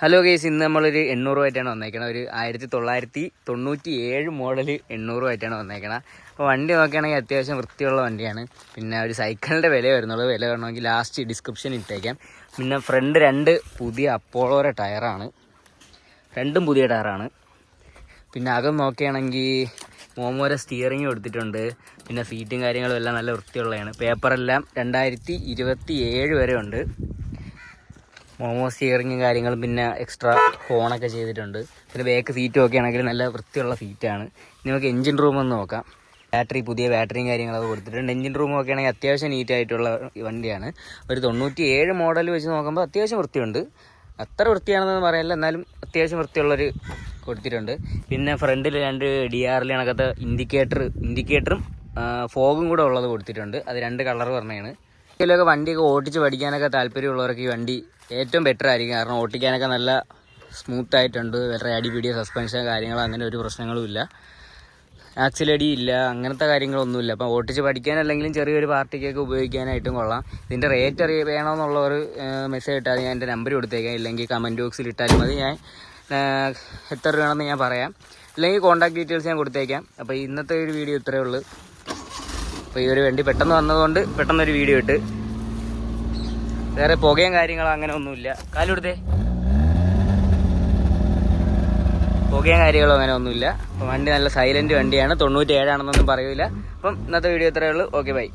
Hello guys ഇന്ന് നമ്മളൊരു എണ്ണൂറുമായിട്ടാണ് വന്നേക്കണത്. ഒരു ആയിരത്തി തൊള്ളായിരത്തി തൊണ്ണൂറ്റി ഏഴ് മോഡൽ എണ്ണൂറുമായിട്ടാണ് വന്നേക്കണത്. അപ്പോൾ വണ്ടി നോക്കുകയാണെങ്കിൽ അത്യാവശ്യം വൃത്തിയുള്ള വണ്ടിയാണ്. പിന്നെ ഒരു സൈക്കിളിന്റെ വില വരുന്നുള്ളൂ. വില വരണമെങ്കിൽ ലാസ്റ്റ് ഡിസ്ക്രിപ്ഷൻ ഇട്ടേക്കാം. പിന്നെ ഫ്രണ്ട് രണ്ട് പുതിയ അപ്പോളോയുടെ ടയറാണ് രണ്ടും പുതിയ ടയറാണ് പിന്നെ അകം നോക്കുകയാണെങ്കിൽ മോമോര സ്റ്റിയറിങ് കൊടുത്തിട്ടുണ്ട്. പിന്നെ സീറ്റും കാര്യങ്ങളും എല്ലാം നല്ല വൃത്തിയുള്ളതാണ്. പേപ്പറെല്ലാം രണ്ടായിരത്തി ഇരുപത്തി ഏഴ് വരെ ഉണ്ട്. മോമോ സ്റ്റിയറിങ്ങും കാര്യങ്ങളും പിന്നെ എക്സ്ട്രാ ഹോണൊക്കെ ചെയ്തിട്ടുണ്ട്. പിന്നെ ബാക്ക് സീറ്റും ഒക്കെ ആണെങ്കിൽ നല്ല വൃത്തിയുള്ള സീറ്റാണ് ഇനി നമുക്ക് എഞ്ചിൻ റൂം ഒന്ന് നോക്കാം. ബാറ്ററി പുതിയ ബാറ്ററിയും കാര്യങ്ങളൊക്കെ കൊടുത്തിട്ടുണ്ട്. എഞ്ചിൻ റൂം ഒക്കെ ആണെങ്കിൽ അത്യാവശ്യം നീറ്റ് ആയിട്ടുള്ള വണ്ടിയാണ്. ഒരു തൊണ്ണൂറ്റി ഏഴ് മോഡൽ വെച്ച് നോക്കുമ്പോൾ അത്യാവശ്യം വൃത്തിയുണ്ട്. അത്ര വൃത്തിയാണെന്ന് പറയാനില്ല എന്നാലും അത്യാവശ്യം വൃത്തിയുള്ളൊരു കൊടുത്തിട്ടുണ്ട്. പിന്നെ ഫ്രണ്ടിൽ രണ്ട് ഡി ആറിൽ കണക്കത്തെ ഇൻഡിക്കേറ്റർ ഇൻഡിക്കേറ്ററും ഫോഗും കൂടെ ഉള്ളത് കൊടുത്തിട്ടുണ്ട്. അത് രണ്ട് കളർ പറഞ്ഞാണ്. ഇതിലൊക്കെ വണ്ടിയൊക്കെ ഓടിച്ച് പഠിക്കാനൊക്കെ താല്പര്യമുള്ളവർക്ക് ഈ വണ്ടി ഏറ്റവും ബെറ്റർ ആയിരിക്കും. കാരണം ഓട്ടിക്കാനൊക്കെ നല്ല സ്മൂത്ത് ആയിട്ടുണ്ട്. വേറെ അടിപിടിയോ സസ്പെൻഷൻ കാര്യങ്ങളോ അങ്ങനെ ഒരു പ്രശ്നങ്ങളുമില്ല ആക്സിലടി ഇല്ല. അങ്ങനത്തെ കാര്യങ്ങളൊന്നുമില്ല. അപ്പം ഓട്ടിച്ച് പഠിക്കാനല്ലെങ്കിലും ചെറിയൊരു പാർട്ടിക്കൊക്കെ ഉപയോഗിക്കാനായിട്ടും കൊള്ളാം. ഇതിന്റെ റേറ്റ് അറിയ വേണമെന്നുള്ളവർ മെസ്സേജ് ഇട്ടാൽ ഞാൻ എന്റെ നമ്പർ കൊടുത്തേക്കാം. ഇല്ലെങ്കിൽ കമന്റ് ബോക്സിൽ ഇട്ടാലും മതി. ഞാൻ എത്ര രൂപയാണെന്ന് ഞാൻ പറയാം. അല്ലെങ്കിൽ കോൺടാക്ട് ഡീറ്റെയിൽസ് ഞാൻ കൊടുത്തേക്കാം. അപ്പോൾ ഇന്നത്തെ ഒരു വീഡിയോ ഇത്രയേ ഉള്ളൂ. അപ്പോൾ ഈ ഒരു വണ്ടി പെട്ടെന്ന് വന്നതുകൊണ്ട് പെട്ടെന്നൊരു വീഡിയോ ഇട്ട് വേറെ പുകയും കാര്യങ്ങളോ അങ്ങനെ ഒന്നുമില്ല. കാലെടുത്തേ പുകയും കാര്യങ്ങളോ അങ്ങനെ ഒന്നുമില്ല. അപ്പം വണ്ടി നല്ല സൈലന്റ് വണ്ടിയാണ്. തൊണ്ണൂറ്റി ഏഴാണെന്നൊന്നും പറയൂല. അപ്പം ഇന്നത്തെ വീഡിയോ ഇത്രയേ ഉള്ളൂ. Okay bye